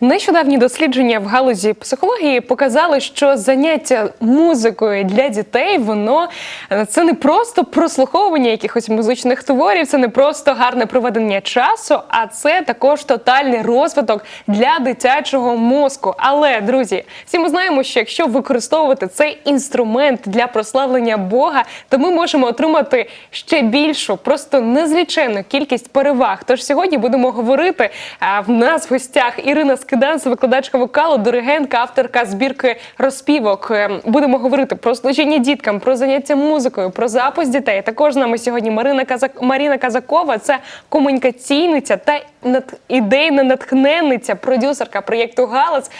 Нещодавні дослідження в галузі психології показали, що заняття музикою для дітей воно е, це не просто прослуховування якихось музичних творів, це не просто гарне проведення часу, а це також тотальний розвиток для дитячого мозку. Але друзі, всі ми знаємо, що якщо використовувати цей інструмент для прославлення Бога, то ми можемо отримати ще більшу, просто незліченну кількість переваг. Тож сьогодні будемо говорити. А в нас в гостях Ірина Скиданс, викладачка вокалу, диригентка, авторка збірки розпівок. Е, Будемо говорити про служіння діткам, про заняття музикою, про запис дітей. Також з нами сьогодні Марина Казак... Маріна Казакова. Це комунікаційниця та над... ідейна натхненниця, продюсерка проєкту Галас.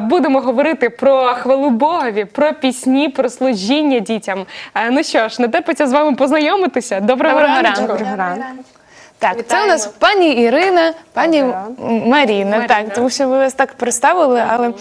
Будемо говорити про хвалу Богові, про пісні, про служіння дітям. Е, Ну що ж, не терпиться з вами познайомитися. Доброго, Доброго ранку. ранку. Доброго ранку. Так, це у нас пані Ірина, пані Доброго. Маріна, так, тому що ви вас так представили, але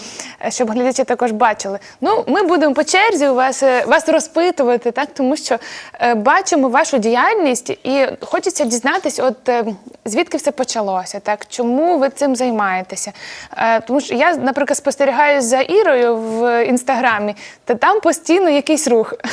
е, щоб глядачі також бачили. Ну, ми будемо по черзі у вас, е, вас розпитувати, так, тому що е, бачимо вашу діяльність і хочеться дізнатись, от е, звідки все почалося, так, чому ви цим займаєтеся. Е, тому що я, наприклад, спостерігаю за Ірою в інстаграмі, та там постійно якийсь рух.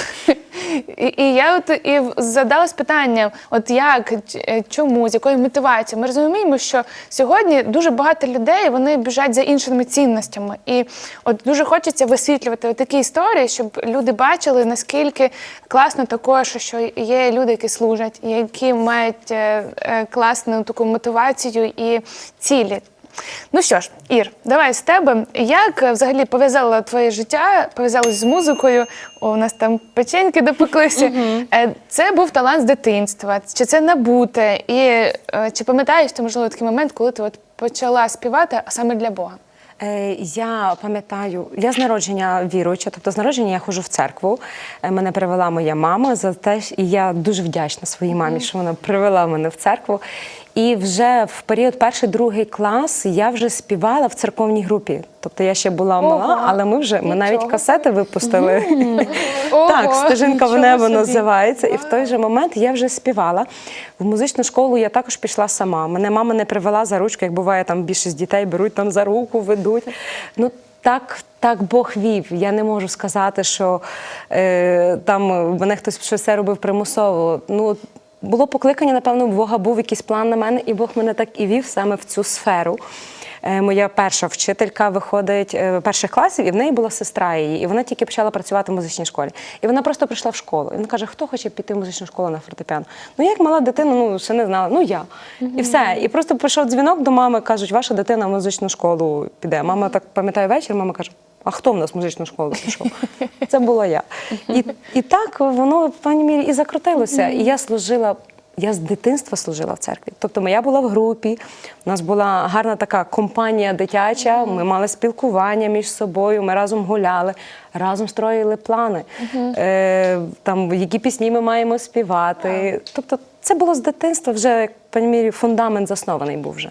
І, і я от і задалась питання: от як, ч- е, чому, з якою мотивацією? Ми розуміємо, що сьогодні дуже багато людей вони біжать за іншими цінностями. І от дуже хочеться висвітлювати такі історії, щоб люди бачили, наскільки класно також, що є люди, які служать, які мають е, е, класну таку мотивацію і цілі. Ну що ж, Ір, давай з тебе. Як е, взагалі пов'язало твоє життя, пов'язалось з музикою? О, у нас там печеньки допеклися. Е, Це був талант з дитинства. Чи це набуте? І е, чи пам'ятаєш ти, можливо, такий момент, коли ти от почала співати а саме для Бога? Е, Я пам'ятаю, я з народження віруюча, тобто з народження я ходжу в церкву. Е, Мене привела моя мама за те, і я дуже вдячна своїй мамі, що вона привела мене в церкву. І вже в період перший другий клас я вже співала в церковній групі. Тобто я ще була мала, але ми вже ми навіть касети випустили. Так, стежинка в небо називається. І в той же момент я вже співала. В музичну школу я також пішла сама. Мене мама не привела за ручку, як буває, там більшість дітей беруть там за руку, ведуть. Ну так. Так Бог вів. Я не можу сказати, що е, там мене хтось щось робив примусово. Ну було покликання, напевно, Бога був якийсь план на мене, і Бог мене так і вів саме в цю сферу. Е, Моя перша вчителька виходить е, перших класів, і в неї була сестра її, і вона тільки почала працювати в музичній школі. І вона просто прийшла в школу. І вона каже, хто хоче піти в музичну школу на фортепіано? Ну, я як мала дитина, ну ще не знала. Ну я. І все. І просто прийшов дзвінок до мами, кажуть, ваша дитина в музичну школу піде. Мама так пам'ятає вечір, мама каже. А хто в нас музичну школу пішов? Це була я. І, і так воно в певній мірі і закрутилося. І я служила я з дитинства служила в церкві. Тобто моя була в групі, у нас була гарна така компанія дитяча, ми мали спілкування між собою, ми разом гуляли, разом строїли плани, е, там, які пісні ми маємо співати. Тобто це було з дитинства, вже, як певній мірі, фундамент заснований був вже.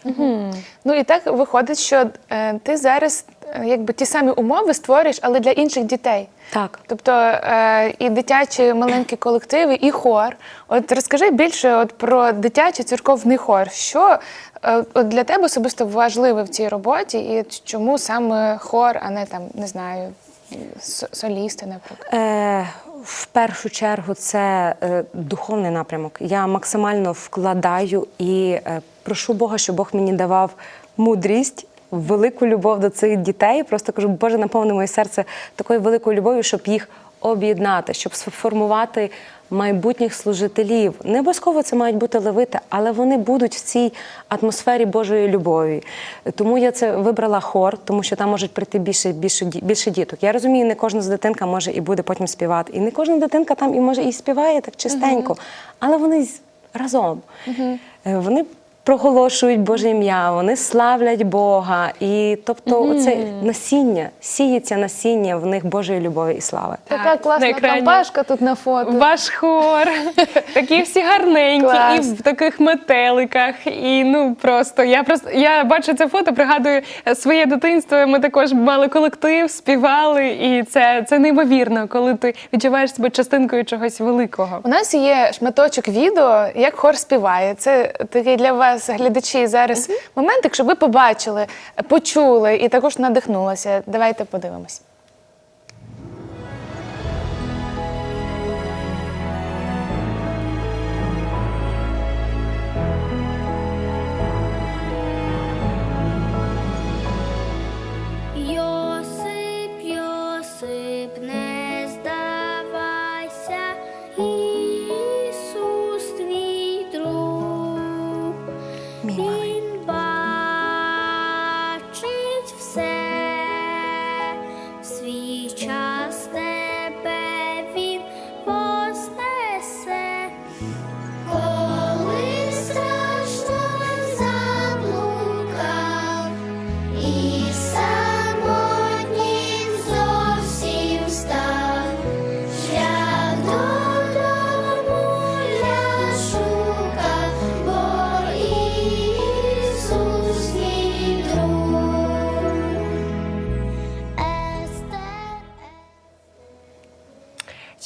Ну і так виходить, що е, ти зараз е, якби ті самі умови створюєш, але для інших дітей. Так. Тобто е, і дитячі маленькі колективи, і хор. От розкажи більше от про дитячий церковний хор. Що е, от для тебе особисто важливе в цій роботі, і чому саме хор, а не там не знаю, солісти, наприклад? Е, в першу чергу це е, духовний напрямок. Я максимально вкладаю і е, прошу Бога, щоб Бог мені давав мудрість. Велику любов до цих дітей. Просто кажу, Боже, наповни моє серце такою великою любов'ю, щоб їх об'єднати, щоб сформувати майбутніх служителів. Не обов'язково це мають бути левити, але вони будуть в цій атмосфері Божої любові. Тому я це вибрала хор, тому що там можуть прийти більше, більше, більше діток. Я розумію, не кожна з дитинка може і буде потім співати. І не кожна дитинка там і може і співає так чистенько, але вони разом. Е, Вони проголошують Боже ім'я, вони славлять Бога. І тобто, це насіння, сіється насіння в них Божої любові і слави. Така на класна екрані. компашка тут на фото. Ваш хор, такі всі гарненькі, Клас. і в таких метеликах. І ну просто я просто я бачу це фото, пригадую е, своє дитинство. Ми також мали колектив, співали, і це, це неймовірно, коли ти відчуваєш себе частинкою чогось великого. У нас є шматочок відео, як хор співає. Це такий для вас вас, глядачі, зараз моментик, щоб ви побачили, почули і також надихнулися. Давайте подивимось. Йосип, Йосип, не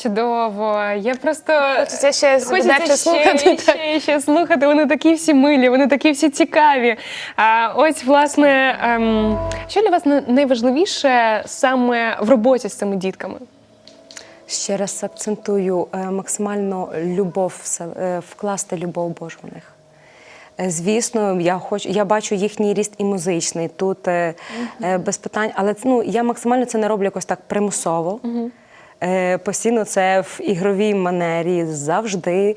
Чудово. Я просто Хочеться ще Хочеться ще, слухати. ще, ще слухати. Вони такі всі милі, вони такі всі цікаві. А ось власне, ем, що для вас найважливіше саме в роботі з цими дітками? Ще раз акцентую е, максимально любов, е, вкласти любов Божу в них. Е, Звісно, я хочу, я бачу їхній ріст і музичний тут е, без питань, але ну, я максимально це не роблю якось так примусово. Е, Постійно це в ігровій манері завжди.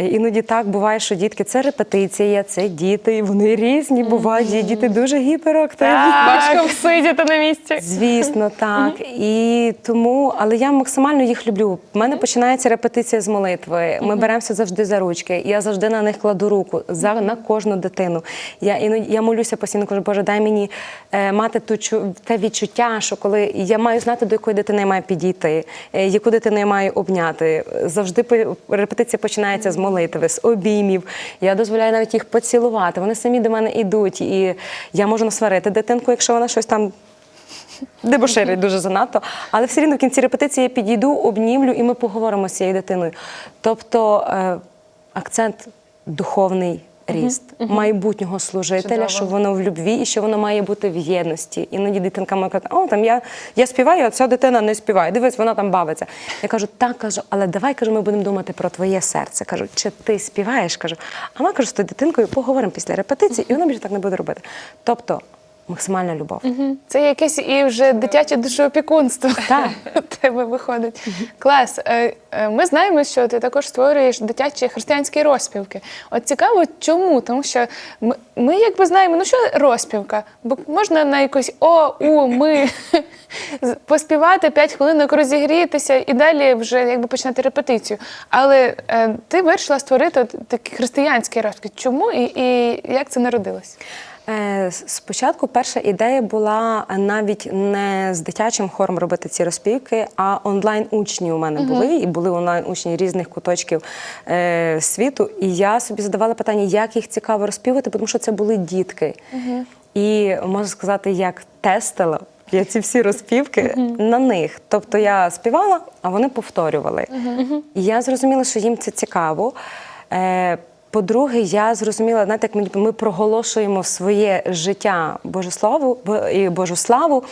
Е, Іноді так буває, що дітки це репетиція, це діти, вони різні бувають. Є діти дуже гіперактивні. Важко всидіти на місці. Звісно, так. І тому, але я максимально їх люблю. У мене починається репетиція з молитви. Ми беремося завжди за ручки. Я завжди на них кладу руку за на кожну дитину. Я іноді я молюся постійно, кажу, Боже, дай мені е, мати ту те відчуття, що коли я маю знати, до якої дитини я маю підійти, е, яку дитину я маю обняти. Завжди по- репетиція починається з молитви, з обіймів. Я дозволяю навіть їх поцілувати. Вони самі до мене йдуть, і я можу насварити дитинку, якщо вона щось там дебоширить дуже занадто, але все рівно в кінці репетиції я підійду, обнімлю і ми поговоримо з цією дитиною. Тобто е, акцент духовний ріст майбутнього служителя, Чудово. що воно в любві і що воно має бути в єдності. Іноді дитинка може казати, о, там я, я співаю, а ця дитина не співає. Дивись, вона там бавиться. Я кажу, так кажу, але давай кажу, ми будемо думати про твоє серце. Кажу, чи ти співаєш? кажу, а ми кажу з тою дитинкою поговоримо після репетиції, і вона більше так не буде робити. Тобто максимальна любов. Це якесь і вже дитяче душоопікунство. Так. Тебе виходить. Клас. Е, е, Ми знаємо, що ти також створюєш дитячі християнські розпівки. От цікаво, чому? Тому що ми, ми якби знаємо, ну що розпівка? Бо можна на якось о, у, ми поспівати 5 хвилинок, розігрітися і далі вже якби починати репетицію. Але е, ти вирішила створити от такий християнський розпів. Чому і, і як це народилось? Е, Спочатку перша ідея була навіть не з дитячим хором робити ці розпівки, а онлайн-учні у мене були, і були онлайн-учні різних куточків е, світу. І я собі задавала питання, як їх цікаво розпівати, тому що це були дітки. І можна сказати, як тестила. Я ці всі розпівки на них. Тобто я співала, а вони повторювали. І я зрозуміла, що їм це цікаво. Е, по-друге, я зрозуміла, знаєте, як ми, ми проголошуємо своє життя Божу славу і Божу славу.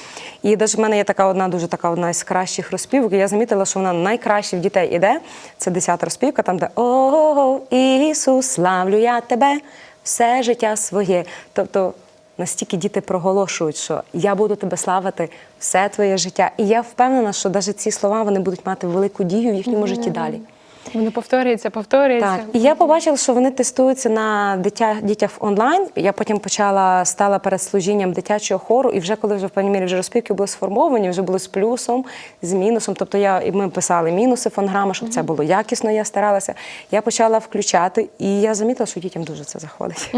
І навіть в мене є така одна дуже така одна з кращих розпівок. і Я замітила, що вона найкраще в дітей іде. Це десята розпівка, там де О, Ісус, славлю я тебе все життя своє. Тобто настільки діти проголошують, що я буду тебе славити все твоє життя. І я впевнена, що навіть ці слова вони будуть мати велику дію в їхньому житті далі. Воно повторюється, повторюється. Так, і я побачила, що вони тестуються на дитя, дітях онлайн. Я потім почала стала перед служінням дитячого хору, і вже коли вже в певній мірі вже розпівки були сформовані, вже були з плюсом, з мінусом. Тобто я і ми писали мінуси фонограми, щоб це було якісно. Я старалася. Я почала включати, і я замітила, що дітям дуже це заходить.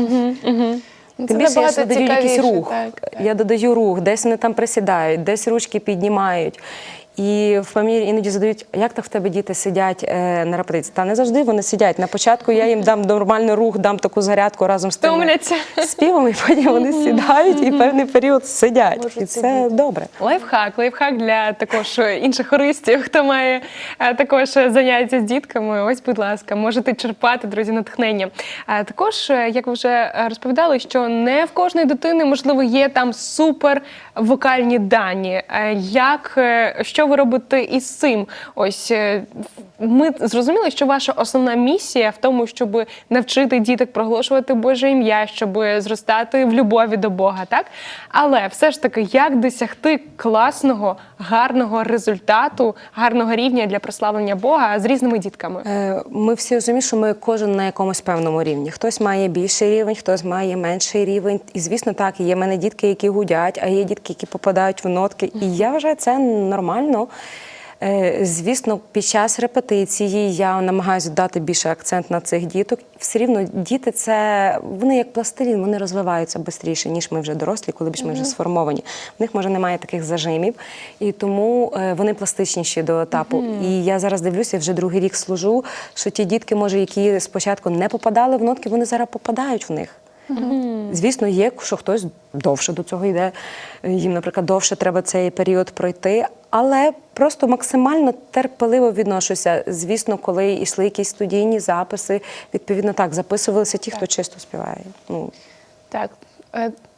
Ну, Тим більше я додаю якийсь рух. так, так. Я додаю рух, десь вони там присідають, десь ручки піднімають. І в фамілії іноді задають, як так в тебе діти сидять е, на репетиції? Та не завжди вони сидять. На початку я їм дам нормальний рух, дам таку зарядку разом з тими співом, і потім вони сідають і певний період сидять. Можуть І це добре. Лайфхак, лайфхак для також інших хористів, хто має е, також заняття з дітками. Ось, будь ласка, можете черпати, друзі, натхнення. А також, е, як ви вже е, розповідали, що не в кожної дитини можливо є там супер вокальні дані. Е, Як е, що ви робите із цим? Ось е, ми зрозуміли, що ваша основна місія в тому, щоб навчити діток проголошувати Боже ім'я, щоб зростати в любові до Бога, так? Але все ж таки, як досягти класного, гарного результату, гарного рівня для прославлення Бога з різними дітками? Е, Ми всі розуміємо, що ми кожен на якомусь певному рівні. Хтось має більший рівень, хтось має менший рівень. І звісно, так є в мене дітки, які гудять, а є дітки, які попадають в нотки. І я вважаю, це нормально. Е, Звісно, під час репетиції я намагаюся дати більше акцент на цих діток. Все рівно діти це вони як пластилін, вони розвиваються швидше, ніж ми вже дорослі, коли більш ми вже сформовані. В них може немає таких зажимів, і тому е, вони пластичніші до етапу. І я зараз дивлюся, вже другий рік служу, що ті дітки, може, які спочатку не попадали в нотки, вони зараз попадають в них. Звісно, є, що хтось довше до цього йде. Їм, наприклад, довше треба цей період пройти, але просто максимально терпеливо відношуся. Звісно, коли йшли якісь студійні записи, відповідно так записувалися ті, хто чисто співає. Ну Так.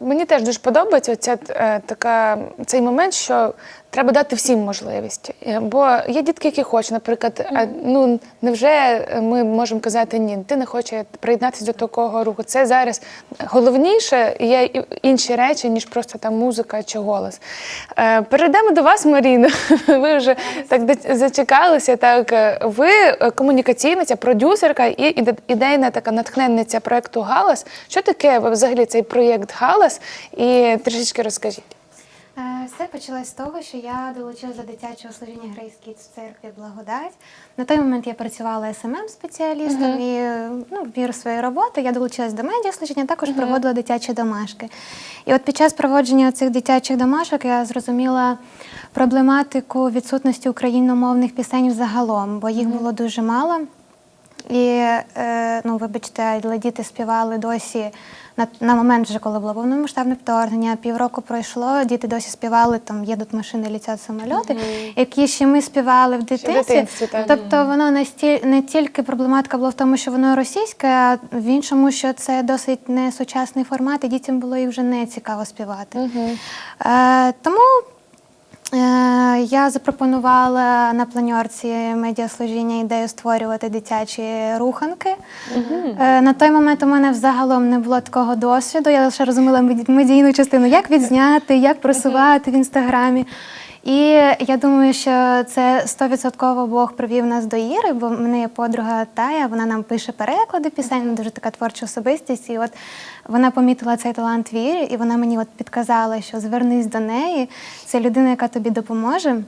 Е, Мені теж дуже подобається ця е, така цей момент, що треба дати всім можливість. Е, Бо є дітки, які хочуть, наприклад, а, ну невже ми можемо казати ні, ти не хочеш приєднатися до такого руху. Це зараз головніше, і є інші речі, ніж просто там музика чи голос. Е, Перейдемо до вас, Маріно. Ви вже так зачекалися. Так, е, ви е, комунікаційниця, продюсерка і ідейна така натхненниця проекту Галас. Що таке взагалі цей проєкт Галас? І трішечки розкажіть. Е, Все почалось з того, що я долучилась до дитячого служіння в церкві Благодать. На той момент я працювала СММ спеціалістом і е, ну, в своєї роботи я долучилась до медіаслужіння, також проводила дитячі домашки. І от під час проводження цих дитячих домашок я зрозуміла проблематику відсутності україномовних пісень загалом, бо їх було дуже мало. І, е, ну, вибачте, але діти співали досі на, на момент, вже коли було повномасштабне вторгнення, півроку пройшло, діти досі співали там їдуть машини, літять самольоти, які ще ми співали в дитинстві. дитинстві, так. Тобто воно не, сті, не тільки проблематика була в тому, що воно російське, а в іншому, що це досить не сучасний формат, і дітям було їх вже не цікаво співати. Е, тому Е, Я запропонувала на планьорці медіаслужіння ідею створювати дитячі руханки. Е, На той момент у мене взагалом не було такого досвіду. Я лише розуміла меді- медійну частину, як відзняти, як просувати в інстаграмі. І я думаю, що це стовідсотково Бог привів нас до Іри, бо в мене є подруга Тая, вона нам пише переклади пісень, вона дуже така творча особистість. І от вона помітила цей талант вірі, і вона мені от підказала, що звернись до неї. Це людина, яка тобі допоможе.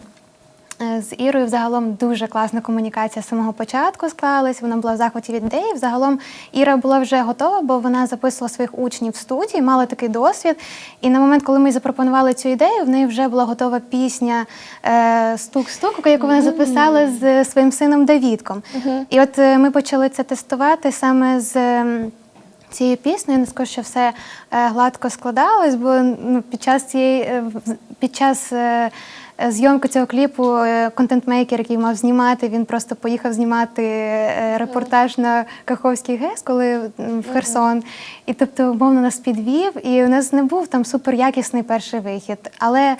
Е, З Ірою взагалом дуже класна комунікація з самого початку склалась. Вона була в захваті від ідеї. Взагалом Іра була вже готова, бо вона записувала своїх учнів в студії, мала такий досвід. І на момент, коли ми запропонували цю ідею, в неї вже була готова пісня е, Стук-стук, яку вона записала з своїм сином Давідком. І от е, ми почали це тестувати саме з. ем, цією піснею не скажу, що все е, гладко складалось, бо ну, під час цієї е, під час е, е, цього кліпу е, контент-мейкер, який мав знімати, він просто поїхав знімати е, репортаж на Каховський ГЕС, коли в Херсон. І тобто, умовно нас підвів, і у нас не був там суперякісний перший вихід. Але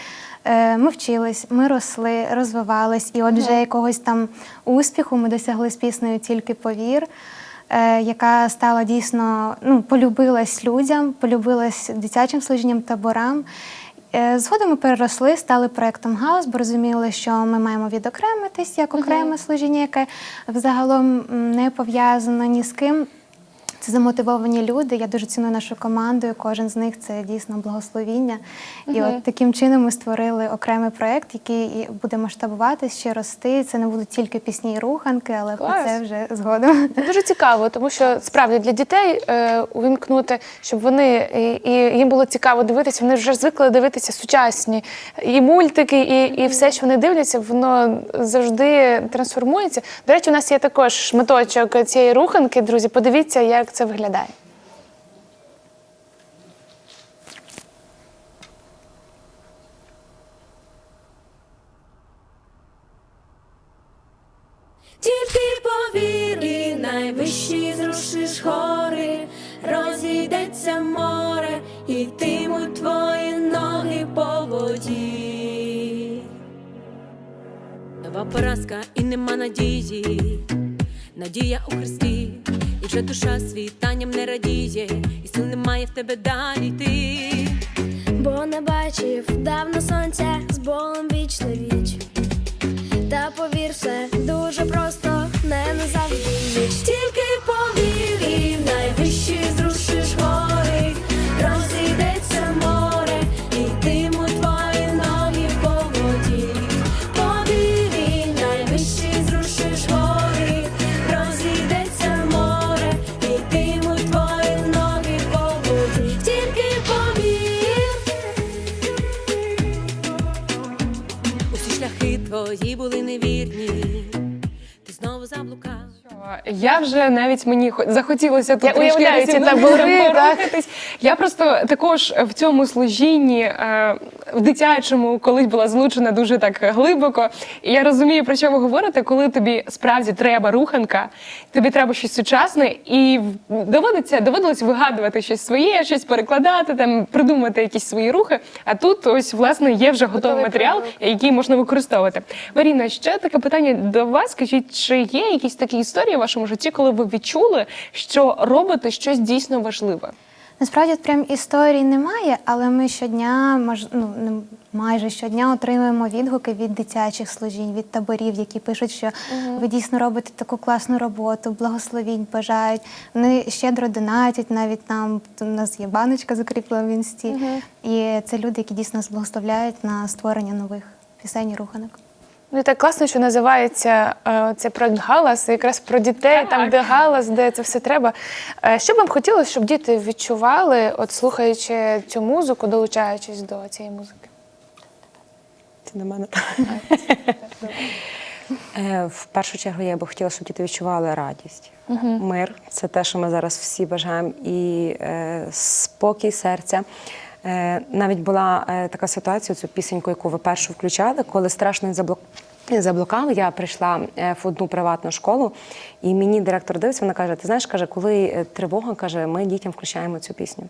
ми вчились, ми росли, розвивались, і от вже якогось там успіху ми досягли з піснею тільки повір яка стала дійсно ну, полюбилась людям, полюбилась дитячим служінням таборам. Е, Згодом ми переросли, стали проектом Гаус, бо розуміли, що ми маємо відокремитись як окреме служіння, яке взагалом не пов'язано ні з ким. Це замотивовані люди. Я дуже ціную нашу команду. і Кожен з них це дійсно благословіння. І от таким чином ми створили окремий проект, який буде масштабуватись, ще рости. Це не будуть тільки пісні і руханки, але про це вже згодом. Дуже цікаво, тому що справді для дітей е, увімкнути, щоб вони і, і їм було цікаво дивитися. Вони вже звикли дивитися сучасні і мультики, і, і все, що вони дивляться, воно завжди трансформується. До речі, у нас є також шматочок цієї руханки. Друзі, подивіться, як це виглядає. Тільки повір, і найвищі зрушиш гори, розійдеться море, і йтимуть твої ноги по воді. Нова поразка і нема надії, надія у Христі, і вже душа світанням не радіє, і сил немає в тебе далі йти. Бо не бачив давно сонця Я вже навіть мені хо- захотілося тут Я трішки уявляю ці табори, так. Я просто також в цьому служінні е, в дитячому колись була злучена дуже так глибоко. І я розумію, про що ви говорите, коли тобі справді треба руханка, тобі треба щось сучасне, і доводиться доводилось вигадувати щось своє, щось перекладати, там придумати якісь свої рухи. А тут ось власне є вже готовий Готовий матеріал, продукт. який можна використовувати. Маріна, ще таке питання до вас. Скажіть, чи є якісь такі історії в вашому житті, коли ви відчули, що робите щось дійсно важливе? Насправді прям історій немає, але ми щодня, мож, ну, не- майже щодня отримуємо відгуки від дитячих служінь, від таборів, які пишуть, що ви дійсно робите таку класну роботу, благословінь бажають. Вони щедро донатять, навіть нам у нас є баночка закріплена в інсті. І це люди, які дійсно нас благословляють на створення нових пісень і руханок. Ну і так класно, що називається е, цей проект Галас, якраз про дітей, Так. там, де галас, де це все треба. Е, що б вам хотілося, щоб діти відчували, от слухаючи цю музику, долучаючись до цієї музики? Це на мене. Е, В першу чергу я би хотіла, щоб діти відчували радість. Мир це те, що ми зараз всі бажаємо, і е, спокій серця. Е, навіть була е, така ситуація, цю пісеньку, яку ви першу включали, коли страшно заблок... заблукав. Я прийшла е, в одну приватну школу, і мені директор дивиться, вона каже: Ти знаєш, каже, коли тривога, каже, ми дітям включаємо цю пісню.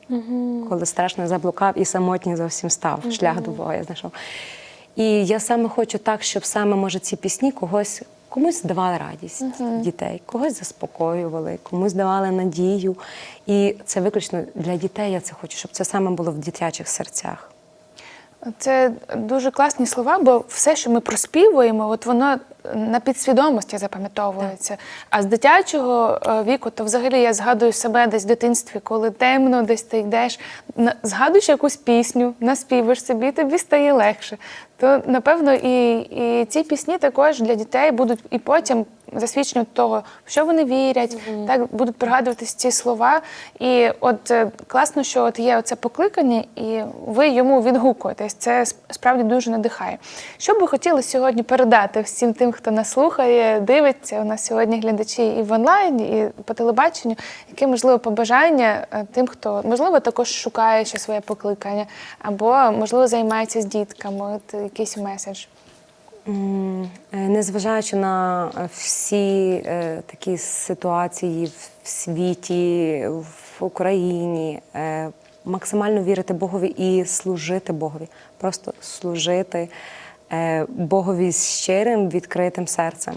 Коли страшно заблукав і самотній зовсім став, шлях до Бога я знайшов. І я саме хочу так, щоб саме може ці пісні когось комусь давали радість дітей, когось заспокоювали, комусь давали надію. І це виключно для дітей. Я це хочу, щоб це саме було в дитячих серцях. Це дуже класні слова, бо все, що ми проспівуємо, от воно на підсвідомості запам'ятовується. А з дитячого е, віку, то взагалі я згадую себе десь в дитинстві, коли темно, десь ти йдеш, згадуєш якусь пісню, наспіваєш собі, тобі стає легше. То напевно і, і ці пісні також для дітей будуть і потім засвідчення того, в що вони вірять, так будуть пригадуватись ці слова. І от е, класно, що от є оце покликання, і ви йому відгукуєтесь. Це справді дуже надихає. Що б ви хотіли сьогодні передати всім тим, хто нас слухає, дивиться? У нас сьогодні глядачі і в онлайні, і по телебаченню. Яке можливо побажання е, тим, хто можливо також шукає ще своє покликання, або можливо займається з дітками? От якийсь меседж. Е, Незважаючи на е, всі е, такі ситуації в світі, в Україні, максимально вірити Богові і служити Богові. Просто служити Богові з щирим, відкритим серцем.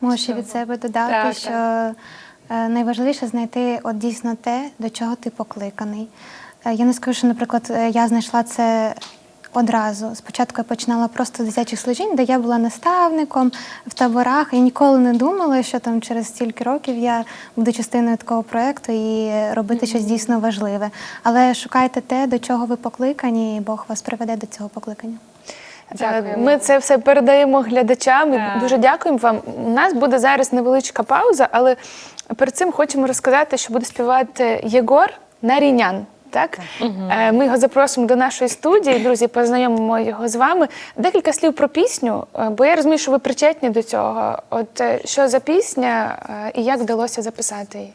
Можу ще від себе додати, Так, що е, найважливіше знайти от дійсно те, до чого ти покликаний. Я не скажу, що, наприклад, я знайшла це одразу. Спочатку я починала просто з дитячих служінь, де я була наставником в таборах. Я ніколи не думала, що там через стільки років я буду частиною такого проєкту і робити щось дійсно важливе. Але шукайте те, до чого ви покликані, і Бог вас приведе до цього покликання. Дякуємо. Ми це все передаємо глядачам. Так. Дуже дякуємо вам. У нас буде зараз невеличка пауза, але перед цим хочемо розказати, що буде співати Єгор Нарінян. Так, Е, ми його запросимо до нашої студії. Друзі, познайомимо його з вами. Декілька слів про пісню, е, бо я розумію, що ви причетні до цього. От е, що за пісня е, і як вдалося записати її?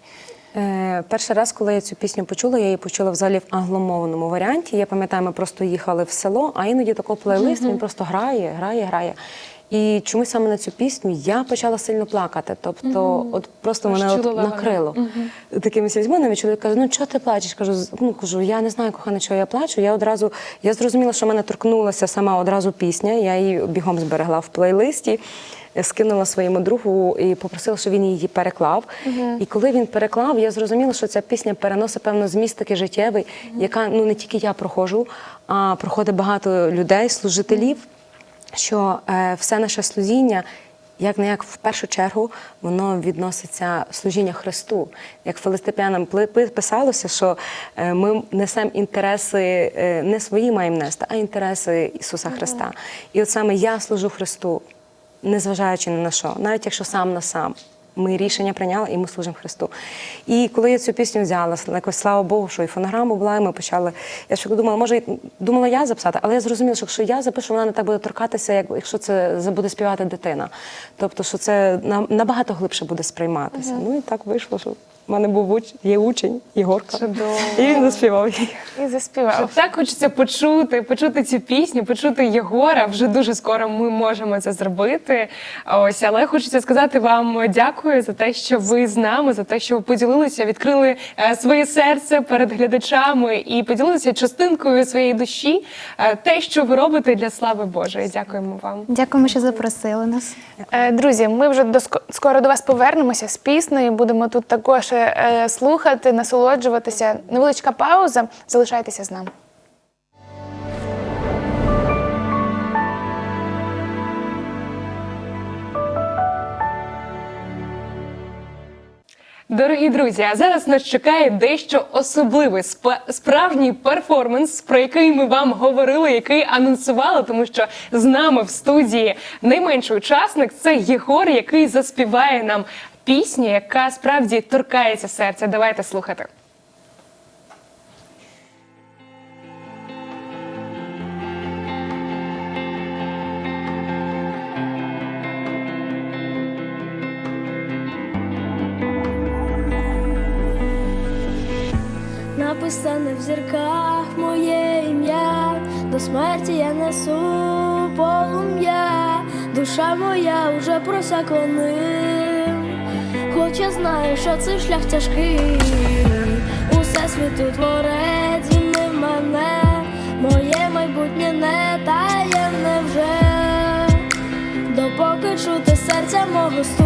Е, перший раз, коли я цю пісню почула, я її почула взагалі в англомовному варіанті. Я пам'ятаю, ми просто їхали в село, а іноді такий плейлист, він просто грає, грає, грає. І чомусь саме на цю пісню я почала сильно плакати. Тобто, от просто мене от накрило такими слізьми. Чоловік каже: ну чого ти плачеш? Кажу, ну кажу, я не знаю, кохана, чого я плачу. Я одразу я зрозуміла, що мене торкнулася сама одразу пісня. Я її бігом зберегла в плейлисті. Скинула своєму другу і попросила, щоб він її переклав. І коли він переклав, я зрозуміла, що ця пісня переносить певно зміст такий життєвий, яка ну не тільки я проходжу, а проходить багато людей, служителів що е, все наше служіння, як не як в першу чергу, воно відноситься служіння Христу. Як филистипянам пли- писалося, що е, ми несемо інтереси, е, не свої маємо нести, а інтереси Ісуса Христа. І от саме я служу Христу, незважаючи ні на що, навіть якщо сам на сам. Ми рішення прийняли і ми служимо Христу. І коли я цю пісню взяла, якось слава Богу, що і фонограма була, і ми почали. Я ще думала, може, думала я записати, але я зрозуміла, що якщо я запишу, вона не так буде торкатися, як якщо це буде співати дитина. Тобто, що це на- набагато глибше буде сприйматися. Ну і так вийшло, що в мене був уч... є учень Єгорка. Чудово. І він заспівав її. І заспівав. Так хочеться почути, почути цю пісню, почути Єгора. Вже дуже скоро ми можемо це зробити. Ось, але хочеться сказати вам дякую за те, що ви з нами, за те, що ви поділилися, відкрили е, своє серце перед глядачами і поділилися частинкою своєї душі, е, те, що ви робите для слави Божої. Дякуємо вам. Дякуємо, що запросили нас. Е, Друзі, ми вже до ско- скоро до вас повернемося з піснею. Будемо тут також е, слухати, насолоджуватися. Невеличка пауза. Залишайтеся з нами. Дорогі друзі, а зараз нас чекає дещо особливе спа- справжній перформанс, про який ми вам говорили, який анонсували, тому що з нами в студії найменший учасник це Єгор, який заспіває нам пісню, яка справді торкається серця. Давайте слухати. Написане в зірках моє ім'я, до смерті я несу полум'я, душа моя уже просякла ним, хоч я знаю, що цей шлях тяжкий, усе світу творець в мене, моє майбутнє не таємне вже, допоки чути серця мого стук.